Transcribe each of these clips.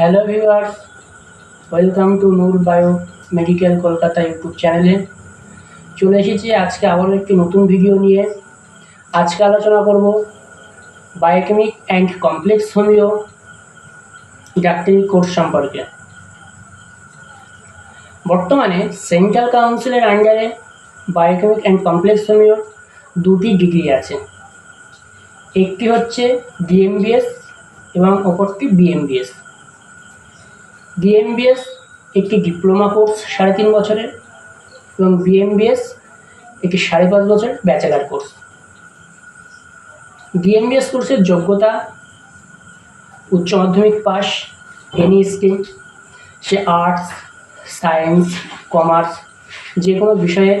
Hello viewers welcome to Noor bio medical Kolkata YouTube চ্যানেলে চলে এসেছি আজকে আবারও একটি নতুন ভিডিও নিয়ে। আজকে আলোচনা করব বায়োকেমিক অ্যান্ড কমপ্লেক্স হোমিও ডাক্তারি কোর্স সম্পর্কে। বর্তমানে সেন্ট্রাল কাউন্সিলের আন্ডারে বায়োকেমিক অ্যান্ড কমপ্লেক্স হোমিওর দুটি ডিগ্রি আছে। একটি হচ্ছে ডিএমবিএস এবং অপরটি বিএমবিএস ডিএমবিএস একটি ডিপ্লোমা কোর্স সাড়ে তিন বছরের এবং বিএমবিএস একটি সাড়ে পাঁচ বছর ব্যাচেলার কোর্স। ডিএমবিএস কোর্সের যোগ্যতা উচ্চ মাধ্যমিক পাস এনি স্ট্রিম সে আর্টস সায়েন্স কমার্স যে কোনো বিষয়ে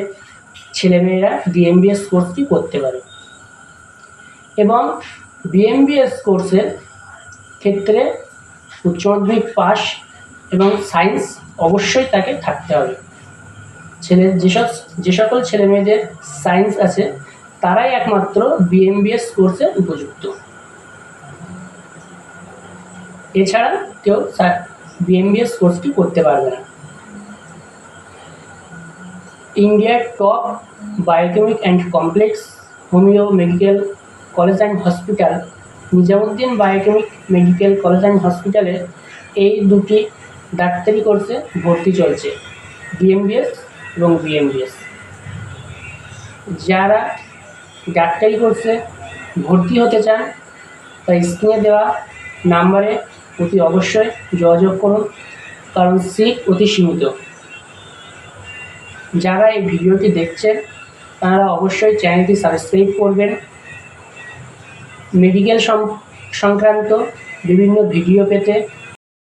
ছেলেমেয়েরা ডিএমবিএস কোর্সটি করতে পারে। এবং বিএমবিএস কোর্সের ক্ষেত্রে উচ্চ মাধ্যমিক পাস এবং সায়েন্স অবশ্যই তাকে থাকতে হবে। ছেলে, যেসব, যে সকল ছেলে মেয়েদের সায়েন্স আছে, তারাই একমাত্র বিএমবিএস কোর্সে উপযুক্ত। এছাড়া কেউ বিএমবিএস কোর্সটি করতে পারবে না। ইন্ডিয়ার top biochemic and complex homeo medical college and hospital Nizamuddin biochemic medical college and হসপিটালে এই দুটি ডাক্তারি কোর্সে ভর্তি চলছে। ডিএমবিএস এবং বিএমবিএস যারা ডাক্তারি কোর্সে ভর্তি হতে চান, তাই স্ক্রিনে দেওয়া নাম্বারে অতি অবশ্যই যোগাযোগ করুন, কারণ সিট অতি সীমিত। যারা এই ভিডিওটি দেখছেন, তারা অবশ্যই চ্যানেলটি সাবস্ক্রাইব করবেন। মেডিকেল সংক্রান্ত বিভিন্ন ভিডিও পেতে